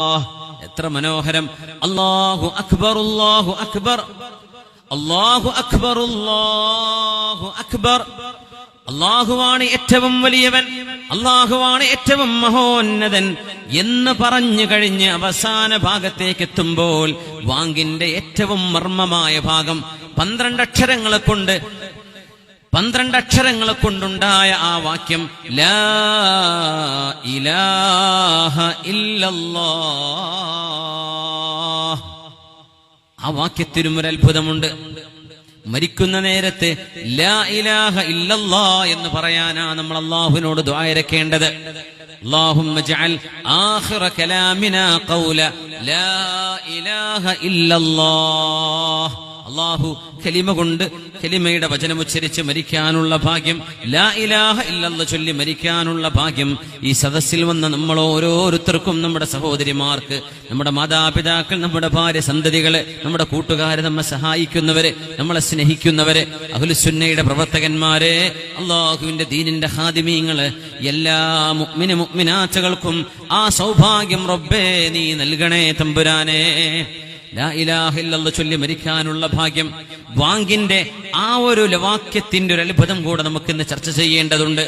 എത്ര മനോഹരം. അള്ളാഹു അക്ബർ അല്ലാഹു അക്ബർ. അള്ളാഹു അക്ബർ അള്ളാഹു അക്ബർ. അള്ളാഹുവാണ് ഏറ്റവും വലിയവൻ. അള്ളാഹുവാണ് ഏറ്റവും മഹോന്നതൻ എന്ന് പറഞ്ഞു കഴിഞ്ഞ് അവസാന ഭാഗത്തേക്ക് എത്തുമ്പോൾ വാങ്കിന്റെ ഏറ്റവും മർമ്മമായ ഭാഗം പന്ത്രണ്ട് അക്ഷരങ്ങളെ കൊണ്ട് പന്ത്രണ്ട് അക്ഷരങ്ങളെ കൊണ്ടുണ്ടായ ആ വാക്യം ലാ ഇലാഹ ഇല്ലല്ലാഹ് ആ വാക്യത്തിനും ഒരു അത്ഭുതമുണ്ട് മരിക്കുന്ന നേരത്ത് ലാ ഇലാഹ ഇല്ലല്ലാ എന്ന് പറയാനാ നമ്മൾ അള്ളാഹുവിനോട് ദ്വായരക്കേണ്ടത് اللهم اجعل آخر كلامنا قول لا إله إلا الله അള്ളാഹു കലിമ കൊണ്ട് കലിമയുടെ വചനം ഉച്ചരിച്ച് മരിക്കാനുള്ള ഭാഗ്യം ലാ ഇലാഹ ഇല്ലല്ല ചൊല്ലി മരിക്കാനുള്ള ഭാഗ്യം ഈ സദസ്സിൽ വന്ന നമ്മൾ ഓരോരുത്തർക്കും നമ്മുടെ സഹോദരിമാർക്ക് നമ്മുടെ മാതാപിതാക്കൾ നമ്മുടെ ഭാര്യ സന്തതികളെ നമ്മുടെ കൂട്ടുകാരെ നമ്മെ സഹായിക്കുന്നവരെ നമ്മളെ സ്നേഹിക്കുന്നവര് അഹുലുസുന്നയുടെ പ്രവർത്തകന്മാരെ അള്ളാഹുവിന്റെ ദീനിന്റെ ഹാദിമീങ്ങൾ എല്ലാ മുക്മിന് മുക്മിനാച്ചകൾക്കും ആ സൗഭാഗ്യം റബ്ബേ നീ നൽകണേ തമ്പുരാനേ. ലാ ഇലാഹ ഇല്ലല്ലാഹ് ചൊല്ലി മരിക്കാനുള്ള ഭാഗ്യം വാങ്കിന്റെ ആ ഒരു വാക്യത്തിന്റെ ഒരു അത്ഭുതം കൂടെ നമുക്ക് ഇന്ന് ചർച്ച ചെയ്യേണ്ടതുണ്ട്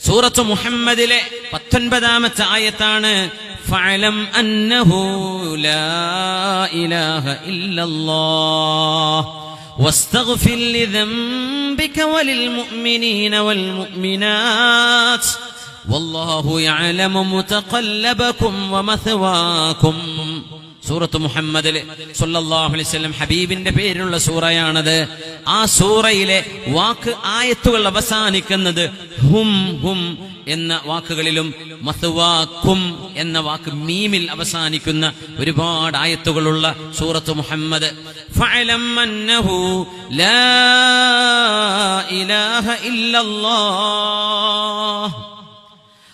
സൂറത്ത് മുഹമ്മദിലെ പത്തൊൻപതാമത്തെ ആയത്താണ് ഫഅലം അന്നഹു ലാ ഇലാഹ ഇല്ലല്ലാഹ് واستغفر لذنبك وللمؤمنين والمؤمنات والله يعلم متقلبكم ومثواكم സൂറത്ത് മുഹമ്മദ് ഹബീബിന്റെ പേരിലുള്ള സൂറയാണത്. ആ സൂറയിലെ വാക്ക് ആയത്തുകൾ അവസാനിക്കുന്നത് ഹും ഹും എന്ന വാക്കുകളിലും മസുവാക്കും എന്ന വാക്ക് മീമിൽ അവസാനിക്കുന്ന ഒരുപാട് ആയത്തുകളുള്ള സൂറത്ത് മുഹമ്മദ്.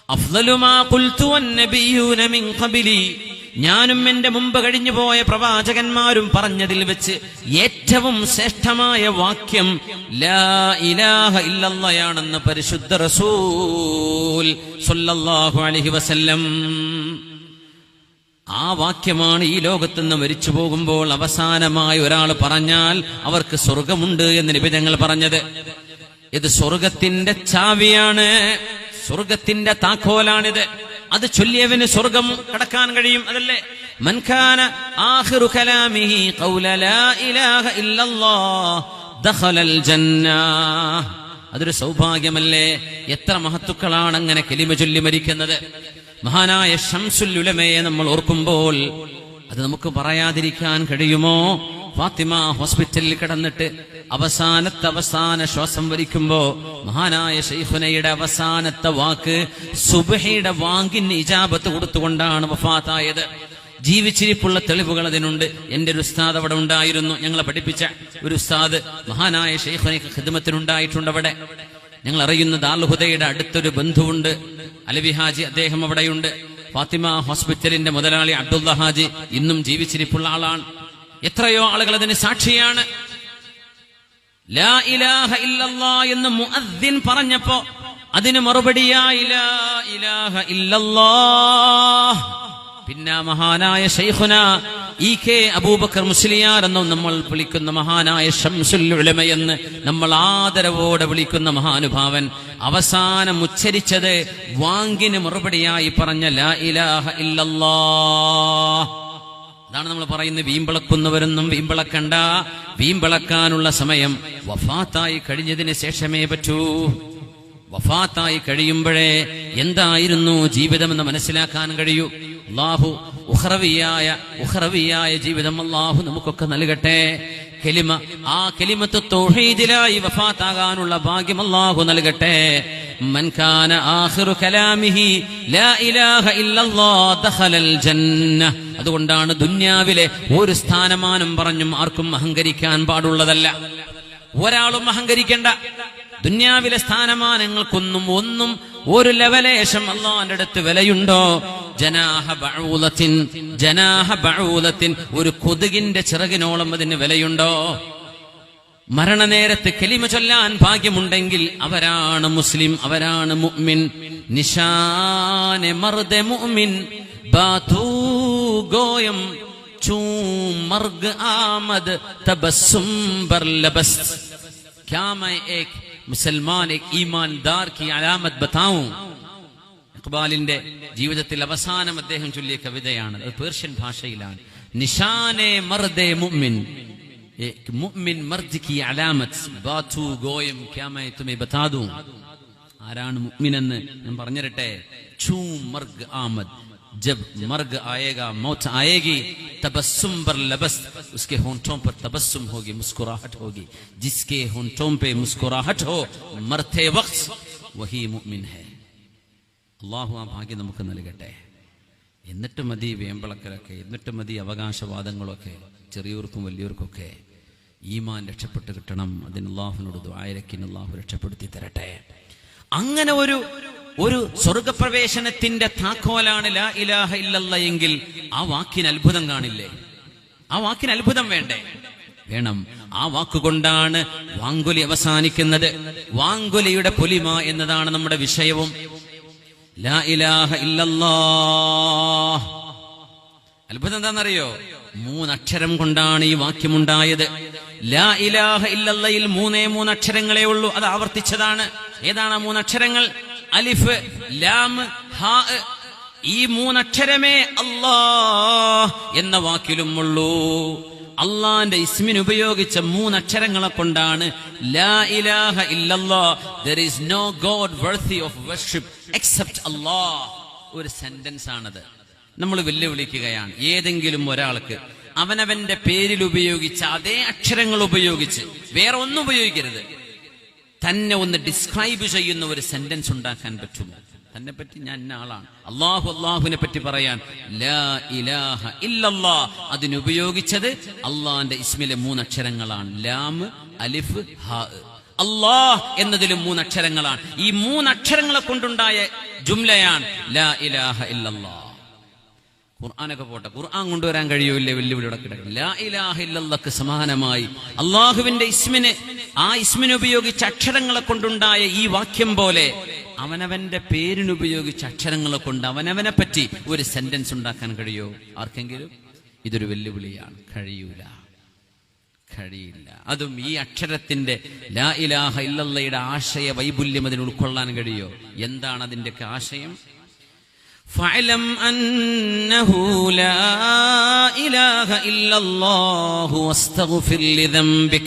അഫ്ലലുമാ വന്നബിയ്യൂന മിൻ ഖബലി. ഞാനും എന്റെ മുമ്പ് കഴിഞ്ഞു പോയ പ്രവാചകന്മാരും പറഞ്ഞതിൽ വെച്ച് ഏറ്റവും ശ്രേഷ്ഠമായ വാക്യം ലാ ഇലാഹ ഇല്ലല്ലയാണെന്ന് പരിശുദ്ധ റസൂൽ സല്ലല്ലാഹു അലൈഹി വസല്ലം. ആ വാക്യമാണ് ഈ ലോകത്ത് നിന്ന് മരിച്ചു പോകുമ്പോൾ അവസാനമായി ഒരാൾ പറഞ്ഞാൽ അവർക്ക് സ്വർഗമുണ്ട് എന്ന് നിബിധങ്ങൾ പറഞ്ഞത്. ഇത് സ്വർഗത്തിന്റെ ചാവിയാണ് സ്വർഗത്തിന്റെ താക്കോലാണിത്. അത് ചൊല്ലിയവന് സ്വർഗം കടക്കാൻ കഴിയും അതല്ലേ? മൻഖാന ആഖിറു കലാമിഹി ഖൗല ലാ ഇലാഹ ഇല്ലല്ലാഹ് ദഖലൽ ജന്ന. അതൊരു സൗഭാഗ്യമല്ലേ? എത്ര മഹത്തുക്കളാണ് അങ്ങനെ കെലിമ ചൊല്ലി മരിക്കുന്നത്. മഹാനായ ഷംസുൽ ഉലമയെ നമ്മൾ ഓർക്കുമ്പോൾ അത് നമുക്ക് പറയാതിരിക്കാൻ കഴിയുമോ? ഫാത്തിമ ഹോസ്പിറ്റലിൽ കിടന്നിട്ട് അവസാനത്തെ അവസാന ശ്വാസം വരിക്കുമ്പോ മഹാനായ ഷെയ്ഖുനയുടെ അവസാനത്തെ വാക്ക് സുബഹയുടെ വാങ്ങിന് ഇജാബത്ത് കൊടുത്തുകൊണ്ടാണ് വഫാത്തായത്. ജീവിച്ചിരിപ്പുള്ള തെളിവുകൾ അതിനുണ്ട്. എന്റെ ഒരു ഉസ്താദ് അവിടെ ഉണ്ടായിരുന്നു. ഞങ്ങളെ പഠിപ്പിച്ച ഒരു ഉസ്താദ് മഹാനായ ഷെയ്ഖുനയ്ക്ക് ഹിദ്മത്തിനുണ്ടായിട്ടുണ്ട് അവിടെ. ഞങ്ങൾ അറിയുന്ന ദാർഹുദയുടെ അടുത്തൊരു ബന്ധുവുണ്ട്. അലവി ഹാജി അദ്ദേഹം അവിടെയുണ്ട്. ഫാത്തിമ ഹോസ്പിറ്റലിന്റെ മുതലാളി അബ്ദുള്ള ഹാജി ഇന്നും ജീവിച്ചിരിപ്പുള്ള ആളാണ്. എത്രയോ ആളുകൾ അതിന് സാക്ഷിയാണ്. ലാ ഇലാഹ ഇല്ലല്ലാ എന്ന് മുഅദ്ദിൻ പറഞ്ഞപ്പോ അതിന് മറുപടിയായി ലാ ഇലാഹ പിന്നെ മഹാനായ ഷെയ്ഖുന ഇ കെ അബൂബക്കർ മുസ്ലിയാർ എന്നും നമ്മൾ വിളിക്കുന്ന മഹാനായ ഷംസുൽ ഉലമ എന്ന് നമ്മൾ ആദരവോടെ വിളിക്കുന്ന മഹാനുഭാവൻ അവസാനം ഉച്ചരിച്ചത് വാങ്ങിന് മറുപടിയായി പറഞ്ഞ ലാ ഇലാഹ ഇല്ലല്ലാഹ് അതാണ് നമ്മൾ പറയുന്നത് വീമ്പിളക്കുന്നവരൊന്നും വീമ്പിളക്കണ്ട. വീമ്പിളക്കാനുള്ള സമയം വഫാത്തായി കഴിഞ്ഞതിന് ശേഷമേ പറ്റൂ. വഫാത്തായി കഴിയുമ്പോഴേ എന്തായിരുന്നു ജീവിതമെന്ന് മനസ്സിലാക്കാൻ കഴിയൂ. അള്ളാഹു ഉഹ്റവിയായ ഉഹ്റവിയായ ജീവിതം അള്ളാഹു നമുക്കൊക്കെ നൽകട്ടെ കെലിമ ആ കെലിമത്ത് തൗഹീദിലായി വഫാത്താകാനുള്ള ഭാഗ്യം അള്ളാഹു നൽകട്ടെ من كان آخر كلامه لا إله إلا الله دخل الجنة അതുകൊണ്ടാണ് ദുന്യാവിലെ ഒരു സ്ഥാനമാനം പറഞ്ഞും ആർക്കും അഹങ്കരിക്കാൻ പാടുള്ളതല്ല ഒരാളും അഹങ്കരിക്കേണ്ട ദുന്യാവിലെ സ്ഥാനമാനങ്ങൾക്കൊന്നും ഒന്നും ഒരു ലെവലേശം അള്ളാന്റെ അടുത്ത് വിലയുണ്ടോ ജനാഹ ബഴൂലത്തിൻ ജനാഹ ബഴൂലത്തിൻ ഒരു കൊതുകിന്റെ ചിറകിനോളം അതിന് വിലയുണ്ടോ? മരണനേരത്ത് കെലിമ ചൊല്ലാൻ ഭാഗ്യമുണ്ടെങ്കിൽ അവരാണ് മുസ്ലിം അവരാണ് മുഅ്മിൻ. നിഷാനെ മർദെ മുഅ്മിൻ ബാതൂ ഗോയം മർഗ് ആമദ് തബസ്സും ബർ ലബസ് क्या मैं एक मुसलमान एक ईमानदार की ഇഖ്ബാലിന്റെ ജീവിതത്തിൽ അവസാനം അദ്ദേഹം ചൊല്ലിയ കവിതയാണ് അത് പേർഷ്യൻ ഭാഷയിലാണ് നിഷാനെ മർദെ മുഅ്മിൻ एक മുഅ്മിൻ മർദ് की അലാമത് ബാതു ഗോയം क्या मैं तुम्हें बता दूं ആരാണ് മുഅ്മിനെന്ന് ഞാൻ പറഞ്ഞിരട്ടെ ഛൂ മർഗ് ആമദ് जब मर्ग आएगा मौत आएगी तबस्सुम पर लबस उसके होंठों पर तबस्सुम होगी मुस्कुराहट होगी जिसके होंठों पे मुस्कुराहट हो मरते वक्त वही मुमिन है അള്ളാഹു ആ ഭാഗ്യം നമുക്ക് നൽകട്ടെ. എന്നിട്ട് മതി വേമ്പളക്കലൊക്കെ എന്നിട്ട് മതി അവകാശവാദങ്ങളൊക്കെ ചെറിയവർക്കും വലിയവർക്കൊക്കെ ഈമാൻ രക്ഷപ്പെട്ട് കിട്ടണം. അതിന് അള്ളാഹുവിനോട് ദ്വായരക്കിന് അള്ളാഹു രക്ഷപ്പെടുത്തി തരട്ടെ. അങ്ങനെ ഒരു ഒരു സ്വർഗപ്രവേശനത്തിന്റെ താക്കോലാണ് ലാ ഇലാഹ ഇല്ലല്ല എങ്കിൽ ആ വാക്കിന് അത്ഭുതം കാണില്ലേ? ആ വാക്കിന് അത്ഭുതം വേണ്ടേ? വേണം. ആ വാക്കുകൊണ്ടാണ് വാങ്കുലി അവസാനിക്കുന്നത്. വാങ്കുലിയുടെ പൊലിമ എന്നതാണ് നമ്മുടെ വിഷയവും. അത്ഭുതം എന്താണെന്നറിയോ മൂന്നക്ഷരം കൊണ്ടാണ് ഈ വാക്യമുണ്ടായത്. ലാ ഇലാഹ ഇല്ലല്ലയിൽ മൂന്നേ മൂന്നക്ഷരങ്ങളേ ഉള്ളൂ. അത് ആവർത്തിച്ചതാണ്. ഏതാണ് ആ മൂന്നക്ഷരങ്ങൾ? അലിഫ് ലാം ഹാ ഈ മൂന്നക്ഷരമേ അല്ലാ എന്ന വാക്കിലും ഉള്ളൂ അള്ളാന്റെ ഇസ്മിന് ഉപയോഗിച്ച മൂന്നക്ഷരങ്ങളെ കൊണ്ടാണ് ലാ ഇലാഹ no god worthy of worship except Allah ഒരു സെന്റൻസ് ആണത്. നമ്മൾ വെല്ലുവിളിക്കുകയാണ് ഏതെങ്കിലും ഒരാൾക്ക് അവനവന്റെ പേരിൽ ഉപയോഗിച്ച അതേ അക്ഷരങ്ങൾ ഉപയോഗിച്ച് വേറെ ഒന്നും ഉപയോഗിക്കരുത്. തന്നെ ഒന്ന് ഡിസ്ക്രൈബ് ചെയ്യുന്ന ഒരു സെന്റൻസ് ഉണ്ടാക്കാൻ പറ്റുമോ? തന്നെ പറ്റി ഞാൻ ആളാണ്. അള്ളാഹു അള്ളാഹുവിനെ പറ്റി പറയാൻ ലാ ഇലാഹ ഇല്ലല്ലാ അതിനുപയോഗിച്ചത് അള്ളാന്റെ ഇസ്മിലെ മൂന്നക്ഷരങ്ങളാണ്. ലാം അലിഫ് ഹ. അള്ളാഹ് എന്നതിലും മൂന്നക്ഷരങ്ങളാണ്. ഈ മൂന്നക്ഷരങ്ങളെ കൊണ്ടുണ്ടായ ജുംലയാണ് ലാ ഇലാഹ ഇല്ലല്ലാ ഖുർആാനൊക്കെ പോട്ടെ ഖുർആൻ കൊണ്ടുവരാൻ കഴിയൂല്ലേ? വെല്ലുവിളിയുടെ കിടക്കും ലാ ഇലാഹ സമാനമായി അള്ളാഹുവിന്റെ ഇസ്മിന് ആ ഇസ്മിന് ഉപയോഗിച്ച അക്ഷരങ്ങളെ കൊണ്ടുണ്ടായ ഈ വാക്യം പോലെ അവനവന്റെ പേരിനുപയോഗിച്ച അക്ഷരങ്ങളെ കൊണ്ട് അവനവനെ പറ്റി ഒരു സെന്റൻസ് ഉണ്ടാക്കാൻ കഴിയോ ആർക്കെങ്കിലും ഇതൊരു വെല്ലുവിളിയാണ് കഴിയൂല കഴിയില്ല അതും ഈ അക്ഷരത്തിന്റെ ലാ ഇലാഹ ഇല്ലല്ലയുടെ ആശയ വൈപുല്യം അതിന് ഉൾക്കൊള്ളാൻ കഴിയോ എന്താണ് അതിന്റെയൊക്കെ ആശയം فاعلم أنه لا إله إلا الله واستغفر لذنبك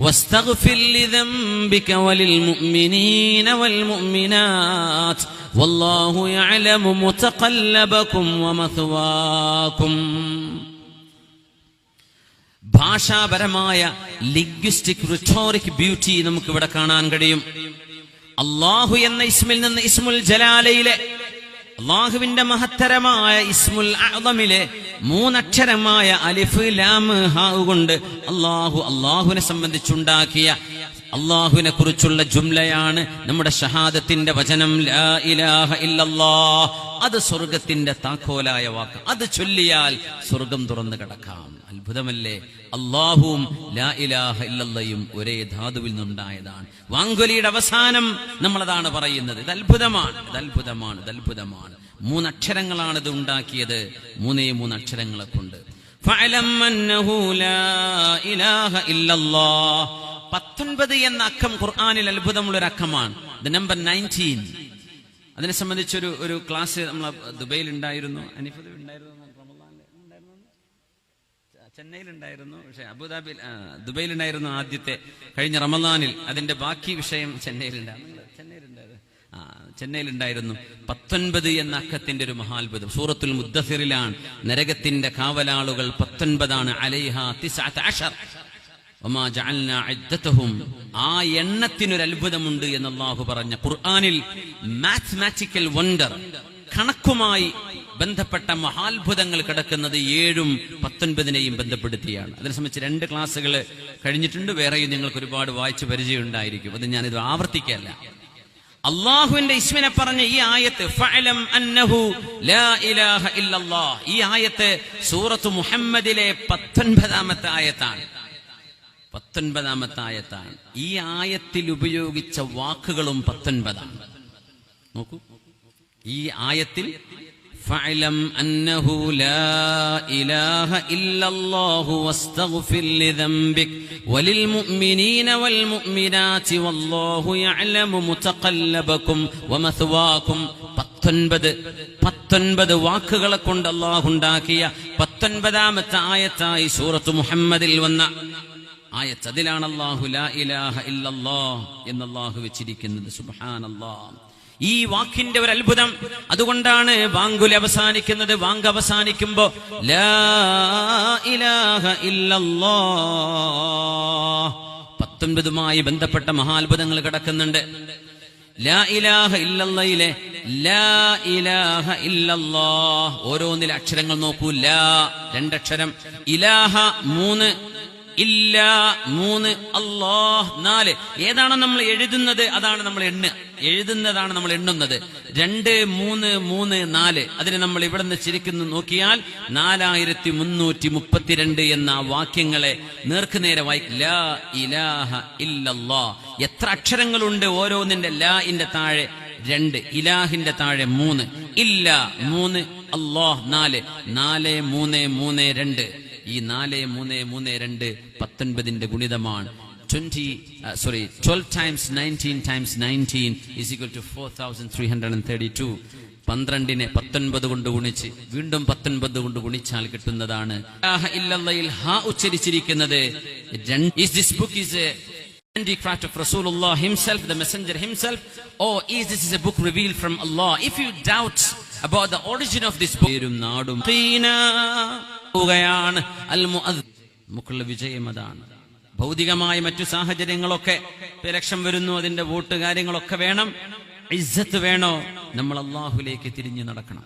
واستغفر لذنبك وللمؤمنين والمؤمنات والله يعلم متقلبكم ومثواكم ഭാഷാപരമായ ലിംഗ്വിസ്റ്റിക് റിട്ടോറിക് ബ്യൂട്ടി നമുക്ക് ഇവിടെ കാണാൻ കഴിയും അള്ളാഹു എന്ന ഇസ്മിൽ നിന്ന് ഇസ്മുൽ ജലാലയിലെ അള്ളാഹുവിന്റെ മഹത്തരമായ ഇസ്മുൽ അഅ്ളമിലെ മൂന്നക്ഷരമായ അലിഫ് ലാം ഹാ കൊണ്ട് അള്ളാഹു അള്ളാഹുവിനെ സംബന്ധിച്ചുണ്ടാക്കിയ അള്ളാഹുവിനെ കുറിച്ചുള്ള ജുംലയാണ് നമ്മുടെ ഷഹാദത്തിന്റെ വചനം ലാ ഇലാഹ ഇല്ലല്ലാ അത് സ്വർഗത്തിന്റെ താക്കോലായ വാക്ക്. അത് ചൊല്ലിയാൽ സ്വർഗം തുറന്നു കിടക്കാം. അത്ഭുതമല്ലേ? അള്ളാഹുവും ലാ ഇലാഹ ഇല്ലല്ലയും ഒരേ ധാതുവിൽ നിന്നുണ്ടായതാണ്. വാങ്കുലിയുടെ അവസാനം നമ്മളതാണ് പറയുന്നത്. ഇത് അത്ഭുതമാണ്. ഇത് അത്ഭുതമാണ്. ഇത് അത്ഭുതമാണ്. മൂന്നക്ഷരങ്ങളാണ് ഇത് ഉണ്ടാക്കിയത്. മൂന്നേ മൂന്നക്ഷരങ്ങളെ കൊണ്ട്. പത്തൊൻപത് എന്ന അക്കം ഖുർആാനിൽ അത്ഭുതമുള്ള ഒരു അക്കമാണ് ദ നമ്പർ നയന്റീൻ അതിനെ സംബന്ധിച്ചൊരു ഒരു ക്ലാസ് നമ്മൾ ദുബൈയിൽ ഉണ്ടായിരുന്നു. അനിഫത് ഉണ്ടായിരുന്നു ചെന്നൈയിലുണ്ടായിരുന്നു പക്ഷെ അബുദാബി ദുബൈയിൽ ഉണ്ടായിരുന്നു ആദ്യത്തെ. കഴിഞ്ഞ റമദാനിൽ അതിന്റെ ബാക്കി വിഷയം ചെന്നൈയിലുണ്ടായിരുന്നു ചെന്നൈയിലുണ്ടായിരുന്നു ആ ചെന്നൈയിലുണ്ടായിരുന്നു പത്തൊൻപത് എന്ന അക്കത്തിന്റെ ഒരു മഹാത്ഭുതം. സൂറത്തുൽ മുദ്ദഫിറിലാണ് നരകത്തിന്റെ കാവലാളുകൾ പത്തൊൻപതാണ് അലൈഹ തിസ് ആ എണ്ണത്തിനൊരു അത്ഭുതമുണ്ട് എന്ന് അള്ളാഹു പറഞ്ഞ ഖുർആാനിൽ മാത്മാറ്റിക്കൽ വണ്ടർ കണക്കുമായി ബന്ധപ്പെട്ട മഹാത്ഭുതങ്ങൾ കിടക്കുന്നത് ഏഴും പത്തൊൻപതിനെയും ബന്ധപ്പെടുത്തിയാണ്. അതിനെ സംബന്ധിച്ച് രണ്ട് ക്ലാസ്സുകൾ കഴിഞ്ഞിട്ടുണ്ട്. വേറെയും നിങ്ങൾക്ക് ഒരുപാട് വായിച്ച് പരിചയം ഉണ്ടായിരിക്കും അത് ഞാനിത് ആവർത്തിക്കല്ല. അള്ളാഹുവിന്റെ ഇസ്മിനെ പറഞ്ഞ ഈ ആയത്ത് അന്നഹു ലാ ഇലാഹ ഇല്ലല്ലാഹ്. ഈ ആയത്ത് സൂറത്ത് മുഹമ്മദിലെ പത്തൊൻപതാമത്തെ ആയത്താണ്. പത്തൊൻപതാമത്തെ ആയത്താണ് ഈ ആയത്തിൽ ഉപയോഗിച്ച വാക്കുകളും പത്തൊൻപതാണ് നോക്കൂ ഈ ആയത്തിൽ فاعلم أنه لا إله إلا الله واستغفر لذنبك وللمؤمنين والمؤمنات والله يعلم متقلبكم ومثواكم പത്തൊൻപത് പത്തൊൻപത് വാക്കുകളെ കൊണ്ട് അള്ളാഹു ഉണ്ടാക്കിയ പത്തൊൻപതാമത്തെ ആയത്തായി സൂറത്ത് മുഹമ്മദിൽ വന്ന ആയത്ത് അതിലാണ് അള്ളാഹു ലാ ഇലാഹ ഇല്ലല്ലാ എന്ന് അള്ളാഹു വെച്ചിരിക്കുന്നത്. സുബ്ഹാനല്ലാഹ് ഈ വാക്കിന്റെ ഒരു അത്ഭുതം അതുകൊണ്ടാണ് വാങ്കുൽ അവസാനിക്കുന്നത്. വാങ്ക് അവസാനിക്കുമ്പോ പത്തൊൻപതുമായി ബന്ധപ്പെട്ട മഹാത്ഭുതങ്ങൾ കിടക്കുന്നുണ്ട്. ലാ ഇലാഹ ലാ ഇലാഹ ഓരോന്നിലെ അക്ഷരങ്ങൾ നോക്കൂ. ലാ രണ്ടക്ഷരം. ഇലാഹ മൂന്ന് ഇല്ല മൂന്ന് അള്ളാഹ് നാല്. ഏതാണോ നമ്മൾ എഴുതുന്നത് അതാണ് നമ്മൾ എണ്ണ എഴുതുന്നതാണ് നമ്മൾ എണ്ണുന്നത്. രണ്ട് മൂന്ന് മൂന്ന് നാല്. അതിന് നമ്മൾ ഇവിടെ നിന്ന് ശരിക്കും നോക്കിയാൽ നാലായിരത്തി മുന്നൂറ്റി മുപ്പത്തിരണ്ട് എന്ന വാക്യങ്ങളെ നേർക്കുനേരെ വായിക്കും ലാ ഇലാഹ എത്ര അക്ഷരങ്ങളുണ്ട് ഓരോന്നിന്റെ ലാ ഇന്റെ താഴെ? രണ്ട്. ഇലാഹിന്റെ താഴെ മൂന്ന്. ഇല്ല മൂന്ന് അള്ളാഹ് നാല്. നാല് മൂന്ന് മൂന്ന് രണ്ട്. ഈ നാല് മൂന്ന് മൂന്ന് രണ്ട് പത്തൊൻപതിന്റെ ഗുണിതമാണ്. Twenty sorry twelve times nineteen times nineteen is equal to four thousand three hundred and thirty two പന്ത്രണ്ടിനെ പത്തൊൻപത് കൊണ്ട് ഗുണിച്ച് വീണ്ടും പത്തൊൻപത് കൊണ്ട് ഗുണിച്ചാൽ കിട്ടുന്നതാണ്. ഹാ ഉച്ചരിച്ചിരിക്കുന്നത്. This book is a handicraft of Rasulullah himself, the messenger himself, or is this is a book revealed from Allah? If you doubt about the origin of this book, പേരും നാടും ാണ് അൽ നമുക്കുള്ള വിജയം അതാണ് ഭൗതികമായ മറ്റു സാഹചര്യങ്ങളൊക്കെ ഇലക്ഷൻ വരുന്നു അതിന്റെ വോട്ട് കാര്യങ്ങളൊക്കെ വേണം ഇസ്സത്ത് വേണോ നമ്മൾ അള്ളാഹുലേക്ക് തിരിഞ്ഞു നടക്കണം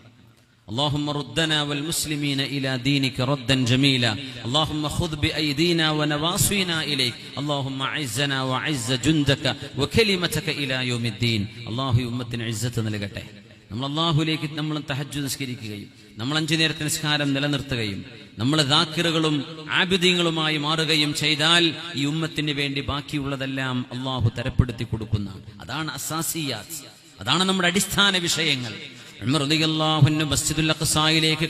اللهم ردنا والمسلمين إلى دينك ردا جميلا اللهم خذ بأيدينا ونواصينا إليك اللهم عزنا وعز جندك وكلمتك إلى يوم الدين الله أمتنا عزة നൽകട്ടെ നമ്മൾ അള്ളാഹുലേക്ക് നമ്മൾ തഹജ് നിസ്കരിക്കുകയും നമ്മൾ അഞ്ചു നേരത്തെ നിസ്കാരം നിലനിർത്തുകയും നമ്മൾ ദാക്കിറുകളും ആബിദ്യങ്ങളുമായി മാറുകയും ചെയ്താൽ ഈ ഉമ്മത്തിന് വേണ്ടി ബാക്കിയുള്ളതെല്ലാം അള്ളാഹു തരപ്പെടുത്തി കൊടുക്കുന്നതാണ്. അതാണ് അസാസിയാസ് അതാണ് നമ്മുടെ അടിസ്ഥാന വിഷയങ്ങൾ. മസ്ജിദുൽ അഖ്സായിലേക്ക്